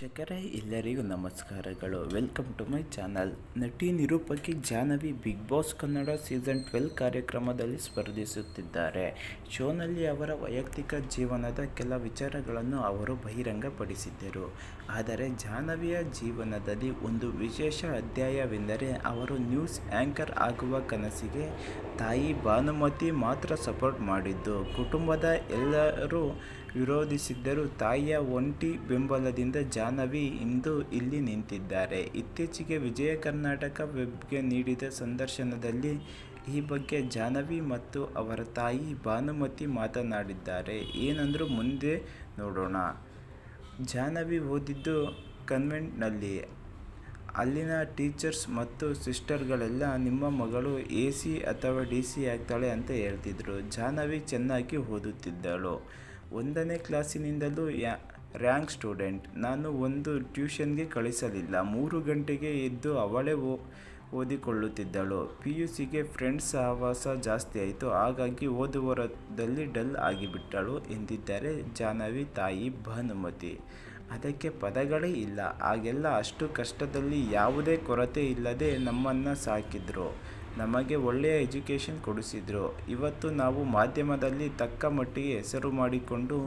ವೀಕ್ಷಕರೇ, ಎಲ್ಲರಿಗೂ ನಮಸ್ಕಾರಗಳು. ವೆಲ್ಕಮ್ ಟು ಮೈ ಚಾನಲ್ ನಟಿ ನಿರೂಪಕಿ Jahnavi Bigg Boss Kannada season twelve ಕಾರ್ಯಕ್ರಮದಲ್ಲಿ ಸ್ಪರ್ಧಿಸುತ್ತಿದ್ದಾರೆ. ಶೋನಲ್ಲಿ ಅವರ ವೈಯಕ್ತಿಕ ಜೀವನದ ಕೆಲ ವಿಚಾರಗಳನ್ನು ಅವರು ಬಹಿರಂಗಪಡಿಸಿದ್ದರು. ಆದರೆ ಜಾಹ್ನವಿಯ ಜೀವನದಲ್ಲಿ ಒಂದು ವಿಶೇಷ ಅಧ್ಯಾಯವೆಂದರೆ ಅವರು ನ್ಯೂಸ್ ಆ್ಯಂಕರ್ ಆಗುವ ಕನಸಿಗೆ ತಾಯಿ ಭಾನುಮತಿ ಮಾತ್ರ ಸಪೋರ್ಟ್ ಮಾಡಿದ್ದು. ಕುಟುಂಬದ ಎಲ್ಲರೂ ವಿರೋಧಿಸಿದ್ದರೂ ತಾಯಿಯ ಒಂಟಿ ಬೆಂಬಲದಿಂದ ಜಾಹ್ನವಿ ಇಂದು ಇಲ್ಲಿ ನಿಂತಿದ್ದಾರೆ. ಇತ್ತೀಚೆಗೆ ವಿಜಯ ಕರ್ನಾಟಕ ವೆಬ್ಗೆ ನೀಡಿದ ಸಂದರ್ಶನದಲ್ಲಿ ಈ ಬಗ್ಗೆ ಜಾಹ್ನವಿ ಮತ್ತು ಅವರ ತಾಯಿ ಭಾನುಮತಿ ಮಾತನಾಡಿದ್ದಾರೆ. ಏನಂದರೂ ಮುಂದೆ ನೋಡೋಣ. ಜಾಹ್ನವಿ ಓದಿದ್ದು ಕನ್ವೆಂಟ್ನಲ್ಲಿ ಅಲ್ಲಿನ ಟೀಚರ್ಸ್ ಮತ್ತು ಸಿಸ್ಟರ್ಗಳೆಲ್ಲ ನಿಮ್ಮ ಮಗಳು ಎ ಸಿ ಅಥವಾ ಡಿ ಸಿ ಆಗ್ತಾಳೆ ಅಂತ ಹೇಳ್ತಿದ್ರು. ಜಾಹ್ನವಿ ಚೆನ್ನಾಗಿ ಓದುತ್ತಿದ್ದಳು. ಒಂದನೇ ಕ್ಲಾಸಿನಿಂದಲೂ ಯಾ, ರ್ಯಾಂಕ್ ಸ್ಟೂಡೆಂಟ್. ನಾನು ಒಂದು ಟ್ಯೂಷನ್ಗೆ ಕಳಿಸಲಿಲ್ಲ. ಮೂರು ಗಂಟೆಗೆ ಎದ್ದು ಅವಳೇ ಓ, ಓದಿಕೊಳ್ಳುತ್ತಿದ್ದಳು. ಪಿ ಯು ಸಿಗೆ ಫ್ರೆಂಡ್ಸ್ ಸಹವಾಸ ಜಾಸ್ತಿ ಆಯಿತು. ಹಾಗಾಗಿ ಓದುವರದಲ್ಲಿ ಡಲ್ ಆಗಿಬಿಟ್ಟಳು ಎಂದಿದ್ದಾರೆ ಜಾಹ್ನವಿ ತಾಯಿ ಭಾನುಮತಿ. ಅದಕ್ಕೆ ಪದಗಳೇ ಇಲ್ಲ. ಆಗೆಲ್ಲ ಅಷ್ಟು ಕಷ್ಟದಲ್ಲಿ ಯಾವುದೇ ಕೊರತೆ ಇಲ್ಲದೆ ನಮ್ಮನ್ನು ಸಾಕಿದ್ರು. ನಮಗೆ ಒಳ್ಳೆಯ ಎಜುಕೇಷನ್ ಕೊಡಿಸಿದ್ರು. ಇವತ್ತು ನಾವು ಮಾಧ್ಯಮದಲ್ಲಿ ತಕ್ಕ ಮಟ್ಟಿಗೆ ಹೆಸರು ಮಾಡಿಕೊಂಡು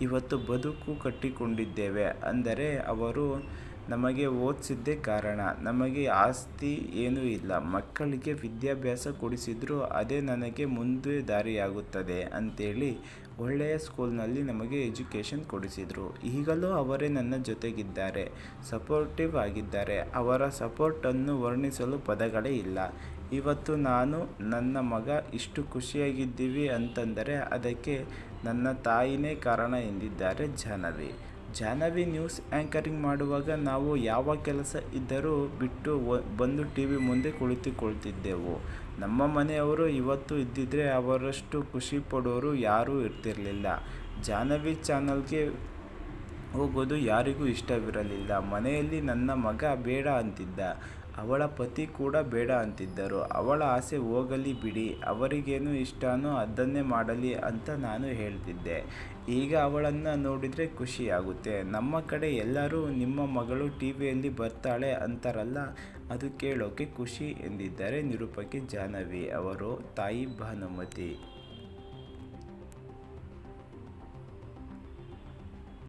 ಇವತ್ತು ಬದುಕು ಕಟ್ಟಿಕೊಂಡಿದ್ದೇವೆ. ಅಂದರೆ ಅವರು ನಮಗೆ ಓದಿಸಿದ್ದೇ ಕಾರಣ. ನಮಗೆ ಆಸ್ತಿ ಏನೂ ಇಲ್ಲ. ಮಕ್ಕಳಿಗೆ ವಿದ್ಯಾಭ್ಯಾಸ ಕೊಡಿಸಿದ್ರು ಅದೇ ನನಗೆ ಮುಂದೆ ದಾರಿಯಾಗುತ್ತದೆ ಅಂತೇಳಿ ಒಳ್ಳೆಯ ಸ್ಕೂಲ್ನಲ್ಲಿ ನಮಗೆ ಎಜುಕೇಷನ್ ಕೊಡಿಸಿದರು. ಈಗಲೂ ಅವರೇ ನನ್ನ ಜೊತೆಗಿದ್ದಾರೆ. ಸಪೋರ್ಟಿವ್ ಆಗಿದ್ದಾರೆ. ಅವರ ಸಪೋರ್ಟನ್ನು ವರ್ಣಿಸಲು ಪದಗಳೇ ಇಲ್ಲ. ಇವತ್ತು ನಾನು, ನನ್ನ ಮಗ ಇಷ್ಟು ಖುಷಿಯಾಗಿದ್ದೀವಿ ಅಂತಂದರೆ ಅದಕ್ಕೆ ನನ್ನ ತಾಯಿನೇ ಕಾರಣ ಎಂದಿದ್ದಾರೆ ಜಾಹ್ನವಿ. ಜಾಹ್ನವಿ ನ್ಯೂಸ್ ಆ್ಯಂಕರಿಂಗ್ ಮಾಡುವಾಗ ನಾವು ಯಾವ ಕೆಲಸ ಇದ್ದರೂ ಬಿಟ್ಟು ಬಂದು ಟಿ ವಿ ಮುಂದೆ ಕುಳಿತುಕೊಳ್ತಿದ್ದೆವು. ನಮ್ಮ ಮನೆಯವರು ಇವತ್ತು ಇದ್ದಿದ್ದರೆ ಅವರಷ್ಟು ಖುಷಿ ಪಡೋರು ಯಾರೂ ಇರ್ತಿರಲಿಲ್ಲ. ಜಾಹ್ನವಿ ಚಾನಲ್ಗೆ ಹೋಗೋದು ಯಾರಿಗೂ ಇಷ್ಟವಿರಲಿಲ್ಲ. ಮನೆಯಲ್ಲಿ ನನ್ನ ಮಗ ಬೇಡ ಅಂತಿದ್ದ. ಅವಳ ಪತಿ ಕೂಡ ಬೇಡ ಅಂತಿದ್ದರು. ಅವಳ ಆಸೆ ಹೋಗಲಿ ಬಿಡಿ, ಅವರಿಗೇನು ಇಷ್ಟನೋ ಅದನ್ನೇ ಮಾಡಲಿ ಅಂತ ನಾನು ಹೇಳ್ತಿದ್ದೆ. ಈಗ ಅವಳನ್ನು ನೋಡಿದರೆ ಖುಷಿಯಾಗುತ್ತೆ. ನಮ್ಮ ಕಡೆ ಎಲ್ಲರೂ ನಿಮ್ಮ ಮಗಳು ಟಿ ವಿಯಲ್ಲಿ ಬರ್ತಾಳೆ ಅಂತಾರಲ್ಲ, ಅದು ಕೇಳೋಕೆ ಖುಷಿ ಎಂದಿದ್ದಾರೆ ನಿರೂಪಕಿ ಜಾಹ್ನವಿ ಅವರು. ತಾಯಿ ಭಾನುಮತಿ.